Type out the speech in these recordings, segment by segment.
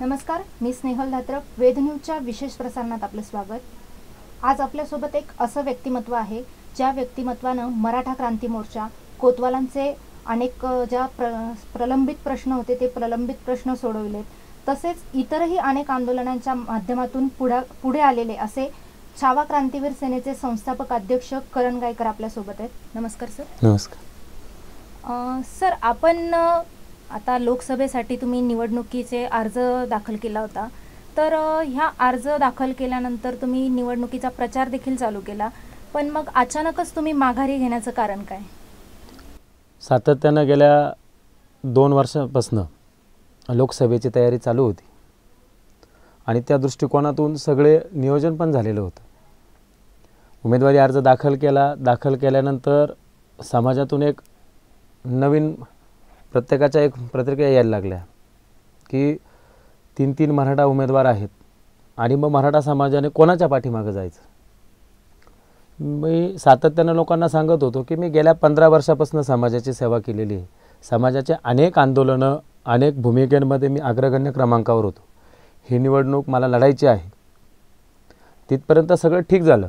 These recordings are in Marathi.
नमस्कार मी स्नेहल धात्रक वेद न्यूजच्या विशेष प्रसारणात आपलं स्वागत. आज आपल्यासोबत एक असं व्यक्तिमत्व आहे ज्या व्यक्तिमत्वानं मराठा क्रांती मोर्चा कोतवालांचे अनेक ज्या प्र प्रलंबित प्रश्न होते ते प्रलंबित प्रश्न सोडविलेत. तसेच इतरही अनेक आंदोलनांच्या माध्यमातून पुढा पुढे आलेले असे छावा क्रांतीवीर सेनेचे संस्थापक अध्यक्ष करण गायकर आपल्यासोबत आहेत. नमस्कार सर. नमस्कार. सर आपण आता लोकसभेसाठी तुम्ही निवडणुकीचे अर्ज दाखल केला होता. तर ह्या अर्ज दाखल केल्यानंतर तुम्ही निवडणुकीचा प्रचार देखील चालू केला. पण मग अचानकच तुम्ही माघारी घेण्याचं कारण काय? सातत्यानं गेल्या दोन वर्षापासनं लोकसभेची तयारी चालू होती. आणि त्या दृष्टिकोनातून सगळे नियोजन पण झालेलं होतं. उमेदवारी अर्ज दाखल केला दाखल केल्यानंतर समाजातून एक नवीन प्रत्येकाच्या एक प्रतिक्रिया यायला लागल्या की तीन तीन मराठा उमेदवार आहेत आणि मग मराठा समाजाने कोणाच्या पाठीमागं जायचं? मी सातत्यानं लोकांना सांगत होतो की मी गेल्या पंधरा वर्षापासून समाजाची सेवा केलेली आहे. समाजाचे अनेक आंदोलनं अनेक भूमिकेमध्ये मी अग्रगण्य क्रमांकावर होतो. ही निवडणूक मला लढायची आहे. तिथपर्यंत सगळं ठीक झालं.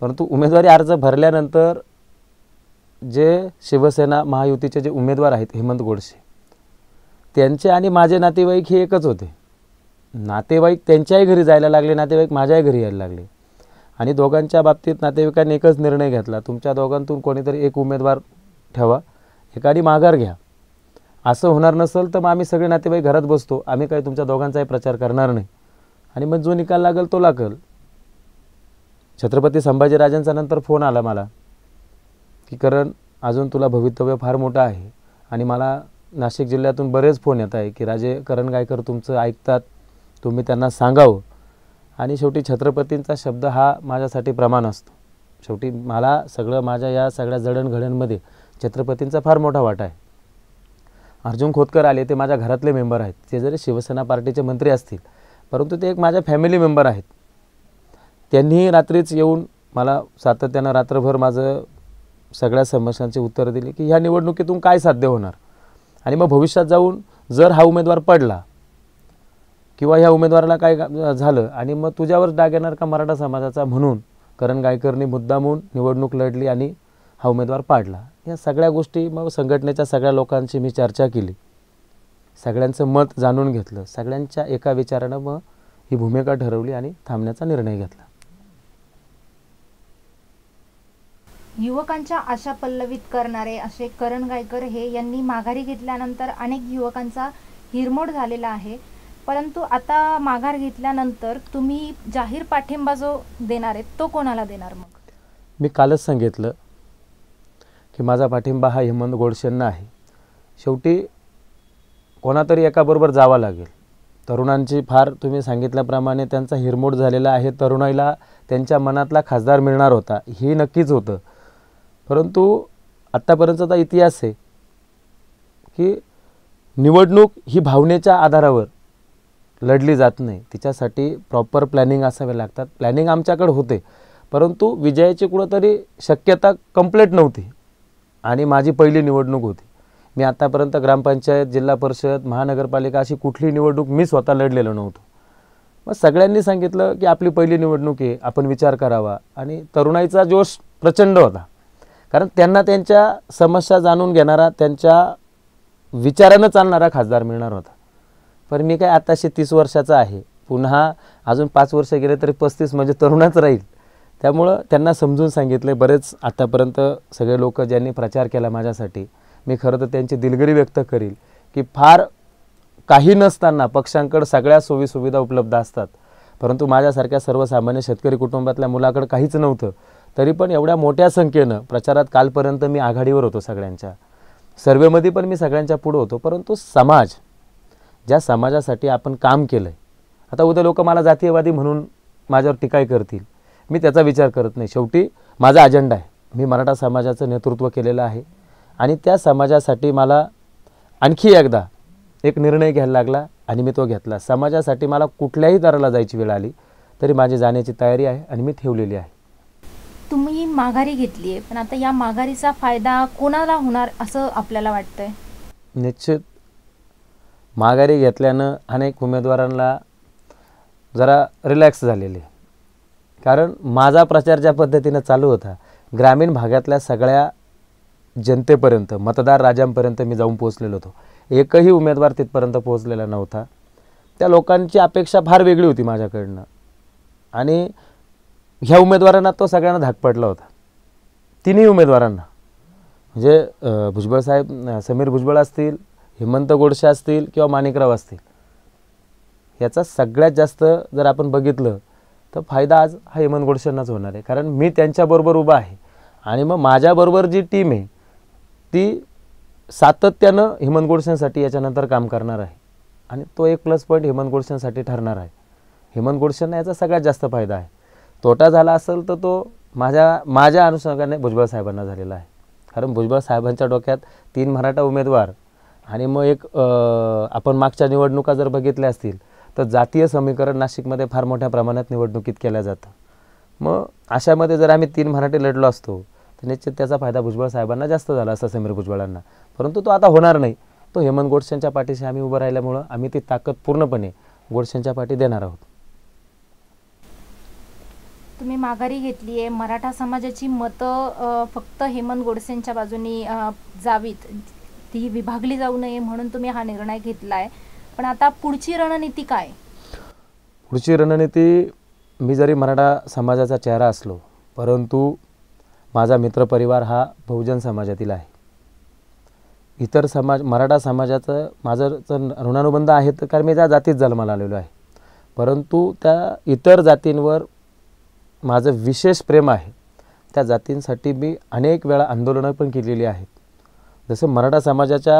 परंतु उमेदवारी अर्ज भरल्यानंतर जे शिवसेना महायुतीचे जे उमेदवार आहेत हेमंत गोडसे त्यांचे आणि माझे नातेवाईक हे एकच होते. नातेवाईक त्यांच्याही घरी जायला लागले नातेवाईक माझ्याही घरी यायला लागले. आणि दोघांच्या बाबतीत नातेवाईकांनी एकच निर्णय घेतला तुमच्या दोघांतून कोणीतरी एक उमेदवार ठेवा एकाने माघार घ्या. असं होणार नसेल तर मग आम्ही सगळे नातेवाईक घरात बसतो आम्ही काही तुमच्या दोघांचाही प्रचार करणार नाही. आणि मग जो निकाल लागेल तो लागेल. छत्रपती संभाजीराजांचा नंतर फोन आला मला. की करण अजून तुला भवितव्य फार मोठं आहे. आणि मला नाशिक जिल्ह्यातून बरेच फोन येत आहे की राजे करण गायकर तुमचं ऐकतात. तुम्ही त्यांना सांगावं. आणि शेवटी छत्रपतींचा शब्द हा माझ्यासाठी प्रमाण असतो. शेवटी मला सगळं माझ्या या सगळ्या जडणघडणमध्ये छत्रपतींचा फार मोठा वाटा आहे. अर्जुन खोतकर आले ते माझ्या घरातले मेंबर आहेत. ते जरी शिवसेना पार्टीचे मंत्री असतील परंतु ते एक माझ्या फॅमिली मेंबर आहेत. त्यांनीही रात्रीच येऊन मला सातत्यानं रात्रभर माझं सगळ्या समस्यांची उत्तरं दिली की ह्या निवडणुकीतून काय साध्य होणार? आणि मग भविष्यात जाऊन जर हा उमेदवार पडला किंवा ह्या उमेदवाराला काय झालं आणि मग तुझ्यावर डाग येणार का मराठा समाजाचा म्हणून? करण गायकरनी मुद्दामून निवडणूक लढली आणि हा उमेदवार पाडला. या सगळ्या गोष्टी मग संघटनेच्या सगळ्या लोकांशी मी चर्चा केली. सगळ्यांचं मत जाणून घेतलं. सगळ्यांच्या एका विचारानं मग ही भूमिका ठरवली आणि थांबण्याचा निर्णय घेतला. युवकांच्या आशा पल्लवित करणारे असे करण गायकर हे यांनी माघारी घेतल्यानंतर अनेक युवकांचा हिरमोड झालेला आहे. परंतु आता माघार घेतल्यानंतर तुम्ही जाहीर पाठिंबा जो देणार आहे तो कोणाला देणार मग? मी कालच सांगितलं की माझा पाठिंबा हा हेमंत गोडसेंना आहे. शेवटी कोणातरी एकाबरोबर जावं लागेल. तरुणांची फार तुम्ही सांगितल्याप्रमाणे त्यांचा हिरमोड झालेला आहे. तरुणाईला त्यांच्या मनातला खासदार मिळणार होता. हे नक्कीच होतं. परंतु आत्तापर्यंतचा इतिहास आहे की निवडणूक ही भावनेच्या आधारावर लढली जात नाही. तिच्यासाठी प्रॉपर प्लॅनिंग असावे लागतात. प्लॅनिंग आमच्याकडे होते. परंतु विजयाची कुठंतरी शक्यता कंप्लीट नव्हती. आणि माझी पहिली निवडणूक होती. मी आत्तापर्यंत ग्रामपंचायत जिल्हा परिषद महानगरपालिका अशी कुठली निवडणूक मी स्वतः लढलेलो नव्हतो. मग सगळ्यांनी सांगितलं की आपली पहिली निवडणूक आहे. आपण विचार करावा. आणि तरुणाईचा जोश प्रचंड होता. कारण त्यांना त्यांच्या समस्या जाणून घेणारा त्यांच्या विचारानं चालणारा खासदार मिळणार होता. पण मी काय आताशे तीस वर्षाचा आहे. पुन्हा अजून पाच वर्ष गेले तरी पस्तीस म्हणजे तरुणच राहील. त्यामुळं त्यांना समजून सांगितले बरेच आतापर्यंत सगळे लोक ज्यांनी प्रचार केला माझ्यासाठी मी खरं तर त्यांची दिलगिरी व्यक्त करील की फार काही नसताना पक्षांकडं सगळ्या सोयीसुविधा उपलब्ध असतात. परंतु माझ्यासारख्या सर्वसामान्य शेतकरी कुटुंबातल्या मुलाकडं काहीच नव्हतं. तरी पण एवढ्या मोठ्या संख्येनं प्रचारात कालपर्यंत मी आघाडीवर होतो सगळ्यांच्या. सर्वेमध्ये पण मी सगळ्यांच्या पुढं होतो परंतु समाज ज्या समाजासाठी आपण काम केलं आहे आता उद्या लोक मला जातीयवादी म्हणून माझ्यावर टीकाय करतील मी त्याचा विचार करत नाही. शेवटी माझा अजेंडा आहे. मी मराठा समाजाचं नेतृत्व केलेलं आहे आणि त्या समाजासाठी मला आणखी एकदा एक निर्णय घ्यायला लागला आणि मी तो घेतला. समाजासाठी मला कुठल्याही दराला जायची वेळ आली तरी माझी जाण्याची तयारी आहे आणि मी ठेवलेली आहे. तुम्ही माघारी घेतली आहे पण आता या माघारीचा फायदा कोणाला होणार असं आपल्याला वाटतंय? निश्चित. माघारी घेतल्यानं अनेक उमेदवारांना जरा रिलॅक्स झालेले. कारण माझा प्रचार ज्या पद्धतीनं चालू होता ग्रामीण भागातल्या सगळ्या जनतेपर्यंत मतदार राजांपर्यंत मी जाऊन पोहोचलेलो होतो. एकही उमेदवार तिथपर्यंत पोहोचलेला नव्हता. त्या लोकांची अपेक्षा फार वेगळी होती माझ्याकडनं. आणि ह्या उमेदवारांना तो सगळ्यांना धाक पडला होता. तिन्ही उमेदवारांना. म्हणजे भुजबळ साहेब समीर भुजबळ असतील हेमंत गोडसे असतील किंवा माणिकराव असतील. याचा सगळ्यात जास्त जर आपण बघितलं तर फायदा आज हा हेमंत गोडसेंनाच होणार आहे. कारण मी त्यांच्याबरोबर उभा आहे. आणि मग माझ्याबरोबर जी टीम आहे ती सातत्यानं हेमंत गोडसेंसाठी याच्यानंतर काम करणार आहे. आणि तो एक प्लस पॉईंट हेमंत गोडसेंसाठी ठरणार आहे. हेमंत गोडसेंना याचा सगळ्यात जास्त फायदा आहे. तोटा झाला असेल तर तो माझ्या माझ्या अनुषंगाने भुजबळ साहेबांना झालेला आहे. कारण भुजबळ साहेबांच्या डोक्यात तीन मराठा उमेदवार आणि मग एक आपण मागच्या निवडणुका जर बघितल्या असतील तर जातीय समीकरण नाशिकमध्ये फार मोठ्या प्रमाणात निवडणुकीत केलं जातं. मग अशामध्ये जर आम्ही तीन मराठी लढलो असतो तर निश्चित त्याचा फायदा भुजबळ साहेबांना जास्त झाला असता समीर भुजबळांना. परंतु तो आता होणार नाही. तो हेमंत गोडसेंच्या पाठीशी आम्ही उभं राहिल्यामुळं आम्ही ती ताकद पूर्णपणे गोडसेंच्या पाठी देणार आहोत. तुम्ही माघारी घेतली आहे. मराठा समाजाची मतं फक्त हेमंत गोडसेंच्या बाजूनी जावीत. ती विभागली जाऊ नये म्हणून तुम्ही हा निर्णय घेतला आहे पण आता पुढची रणनीती काय? पुढची रणनीती मी जरी मराठा समाजाचा चेहरा असलो परंतु माझा मित्रपरिवार हा बहुजन समाजातील आहे. इतर समाज मराठा समाजाचं माझं जर ऋणानुबंध आहे तर कारण मी त्या जातीत जन्माला आलेलो आहे. परंतु त्या इतर जातींवर माझं विशेष प्रेम आहे. त्या जातींसाठी मी अनेक वेळा आंदोलनं पण केलेली आहेत. जसं मराठा समाजाच्या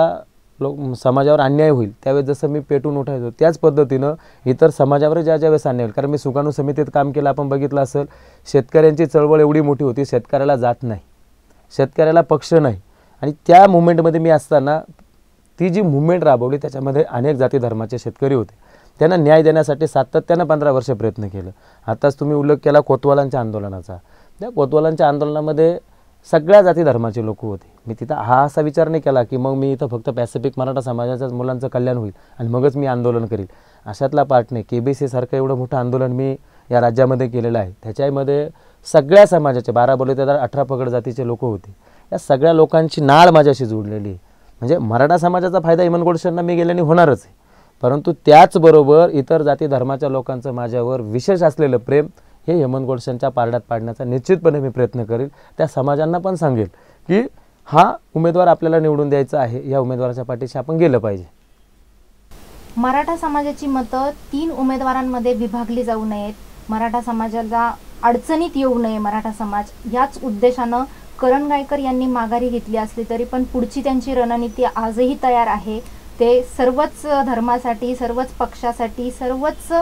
लोक समाजावर अन्याय होईल त्यावेळेस जसं मी पेटून उठायचो त्याच पद्धतीनं इतर समाजावर ज्या ज्यावेळेस अन्याय होईल कारण मी सुकाणू समितीत काम केलं आपण बघितलं असेल शेतकऱ्यांची चळवळ एवढी मोठी होती शेतकऱ्याला जात नाही शेतकऱ्याला पक्ष नाही. आणि त्या मुवमेंटमध्ये मी असताना ती जी मुवमेंट राबवली त्याच्यामध्ये अनेक जाती धर्माचे शेतकरी होते. त्यांना न्याय देण्यासाठी सातत्यानं पंधरा वर्ष प्रयत्न केलं. आताच तुम्ही उल्लेख केला कोतवालांच्या आंदोलनाचा. त्या कोतवालांच्या आंदोलनामध्ये सगळ्या जाती धर्माचे लोक होते. मी तिथं हा असा विचार नाही केला की मग मी इथं फक्त पॅसिफिक मराठा समाजाच्याच मुलांचं कल्याण होईल आणि मगच मी आंदोलन करील. अशातला पार्ट नाही. के बी सीसारखं एवढं मोठं आंदोलन मी या राज्यामध्ये केलेलं आहे. त्याच्यामध्ये सगळ्या समाजाचे बारा बलुतेदार अठरा पगड जातीचे लोक होते. या सगळ्या लोकांची नाळ माझ्याशी जोडलेली आहे. म्हणजे मराठा समाजाचा फायदा इमन गोडशांना मी गेल्याने होणारच आहे. परंतु त्याचबरोबर इतर जाती धर्माच्या लोकांचं माझ्यावर विशेष असलेलं प्रेम हे हेमंत गोडसेंच्या पारड्यात पाडण्याचा निश्चितपणे मी प्रयत्न करेल. त्या समाजांना पण सांगेल की हा उमेदवार आपल्याला निवडून द्यायचा आहे या उमेदवाराच्या पाठीशी आपण गेलं पाहिजे. मराठा समाजाची मतं तीन उमेदवारांमध्ये विभागली जाऊ नयेत. मराठा समाजाला अडचणीत येऊ नये मराठा समाज. याच उद्देशानं करण गायकर यांनी माघारी घेतली असली तरी पण पुढची त्यांची रणनीती आजही तयार आहे. ते सर्वच धर्मासाठी सर्वच पक्षासाठी सर्वच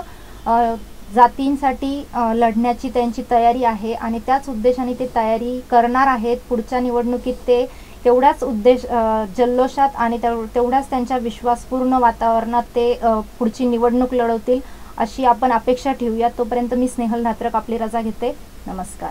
जातींसाठी लढण्याची त्यांची तयारी आहे आणि त्याच उद्देशाने ते तयारी करणार आहेत. पुढच्या निवडणुकीत ते तेवढ्याच उद्देश जल्लोषात आणि तेवढ्याच त्यांच्या विश्वासपूर्ण वातावरणात ते पुढची निवडणूक लढवतील अशी आपण अपेक्षा ठेवूया. तोपर्यंत मी स्नेहल नात्रक आपली रजा घेते. नमस्कार.